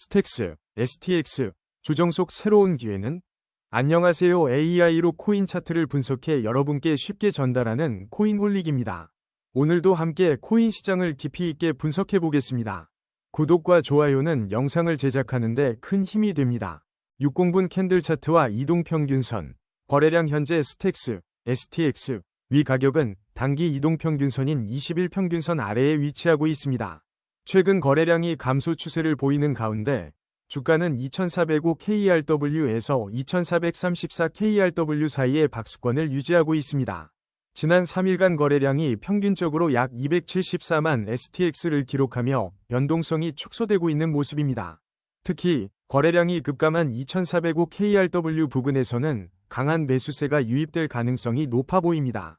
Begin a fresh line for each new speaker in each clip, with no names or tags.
스택스, STX, 조정 속 새로운 기회는 안녕하세요 AI로 코인 차트를 분석해 여러분께 쉽게 전달하는 코인 홀릭입니다. 오늘도 함께 코인 시장을 깊이 있게 분석해 보겠습니다. 구독과 좋아요는 영상을 제작하는데 큰 힘이 됩니다. 60분 캔들 차트와 이동평균선, 거래량 현재 스택스, STX, 위 가격은 단기 이동평균선인 21평균선 아래에 위치하고 있습니다. 최근 거래량이 감소 추세를 보이는 가운데 주가는 2405 KRW에서 2434 KRW 사이의 박스권을 유지하고 있습니다. 지난 3일간 거래량이 평균적으로 약 274만 STX를 기록하며 연동성이 축소되고 있는 모습입니다. 특히 거래량이 급감한 2405 KRW 부근에서는 강한 매수세가 유입될 가능성이 높아 보입니다.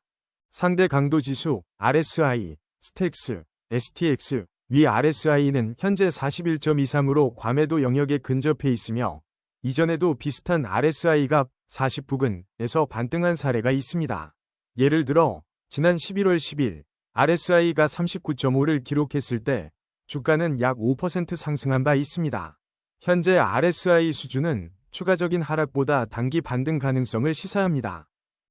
상대 강도 지수, RSI, 스택스, STX, 위 RSI는 현재 41.23으로 과매도 영역에 근접해 있으며 이전에도 비슷한 RSI 값40 부근에서 반등한 사례가 있습니다. 예를 들어 지난 11월 10일 RSI가 39.5를 기록했을 때 주가는 약 5% 상승한 바 있습니다. 현재 RSI 수준은 추가적인 하락보다 단기 반등 가능성을 시사합니다.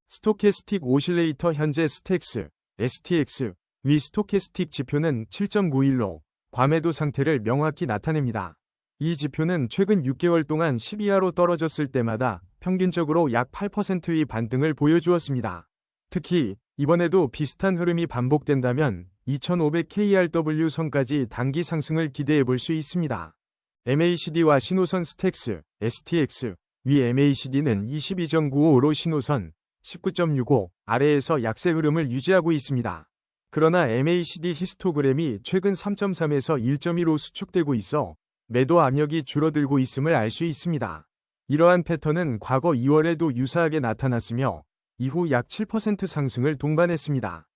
스토캐스틱 오실레이터 현재 스택스, STX, 위 스토캐스틱 지표는 7.91로 과매도 상태를 명확히 나타냅니다. 이 지표는 최근 6개월 동안 12하로 떨어졌을 때마다 평균적으로 약 8%의 반등을 보여주었습니다. 특히 이번에도 비슷한 흐름이 반복된다면 2500KRW 선까지 단기 상승을 기대해 볼 수 있습니다. MACD와 신호선 스택스, STX, 위 MACD는 22.95로 신호선 19.65 아래에서 약세 흐름을 유지하고 있습니다. 그러나 MACD 히스토그램이 최근 3.3에서 1.1로 수축되고 있어 매도 압력이 줄어들고 있음을 알 수 있습니다. 이러한 패턴은 과거 2월에도 유사하게 나타났으며 이후 약 7% 상승을 동반했습니다.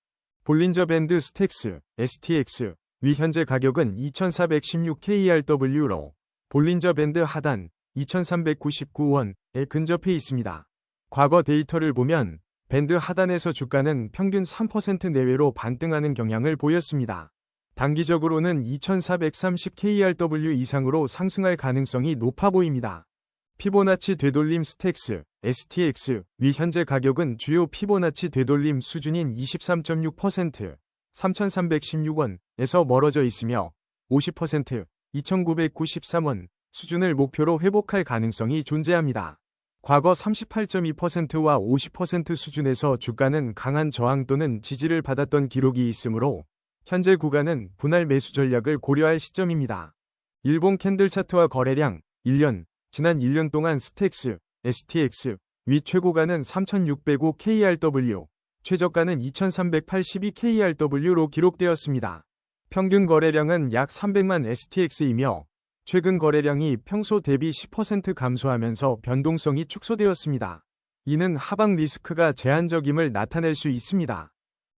볼린저 밴드 스택스, STX, 위 현재 가격은 2416KRW로 볼린저 밴드 하단 2399원에 근접해 있습니다. 과거 데이터를 보면 밴드 하단에서 주가는 평균 3% 내외로 반등하는 경향을 보였습니다. 단기적으로는 2430KRW 이상으로 상승할 가능성이 높아 보입니다. 피보나치 되돌림 스택스, STX, 위 현재 가격은 주요 피보나치 되돌림 수준인 23.6%, 3,316원에서 멀어져 있으며 50%, 2,993원 수준을 목표로 회복할 가능성이 존재합니다. 과거 38.2%와 50% 수준에서 주가는 강한 저항 또는 지지를 받았던 기록이 있으므로 현재 구간은 분할 매수 전략을 고려할 시점입니다. 일본 캔들 차트와 거래량 1년 지난 1년 동안 스택스, STX 위 최고가는 3605 KRW, 최저가는 2382 KRW로 기록되었습니다. 평균 거래량은 약 300만 STX이며 최근 거래량이 평소 대비 10% 감소하면서 변동성이 축소되었습니다. 이는 하방 리스크가 제한적임을 나타낼 수 있습니다.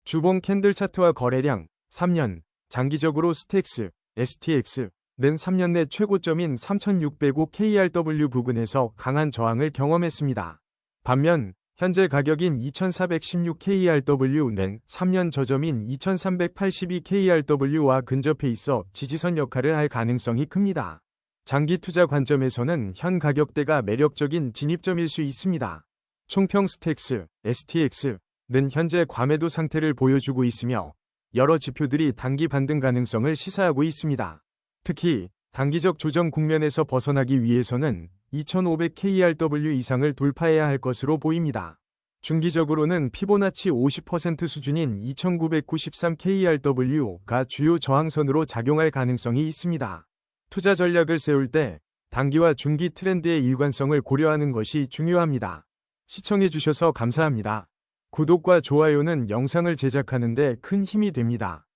주봉 캔들 차트와 거래량 3년 장기적으로 스택스, STX 는 3년 내 최고점인 3605 KRW 부근에서 강한 저항을 경험했습니다. 반면 현재 가격인 2416 KRW는 3년 저점인 2382 KRW와 근접해 있어 지지선 역할을 할 가능성이 큽니다. 장기 투자 관점에서는 현 가격대가 매력적인 진입점일 수 있습니다. 총평 스택스, STX는 현재 과매도 상태를 보여주고 있으며 여러 지표들이 단기 반등 가능성을 시사하고 있습니다. 특히 단기적 조정 국면에서 벗어나기 위해서는 2500KRW 이상을 돌파해야 할 것으로 보입니다. 중기적으로는 피보나치 50% 수준인 2993KRW가 주요 저항선으로 작용할 가능성이 있습니다. 투자 전략을 세울 때 단기와 중기 트렌드의 일관성을 고려하는 것이 중요합니다. 시청해주셔서 감사합니다. 구독과 좋아요는 영상을 제작하는 데 큰 힘이 됩니다.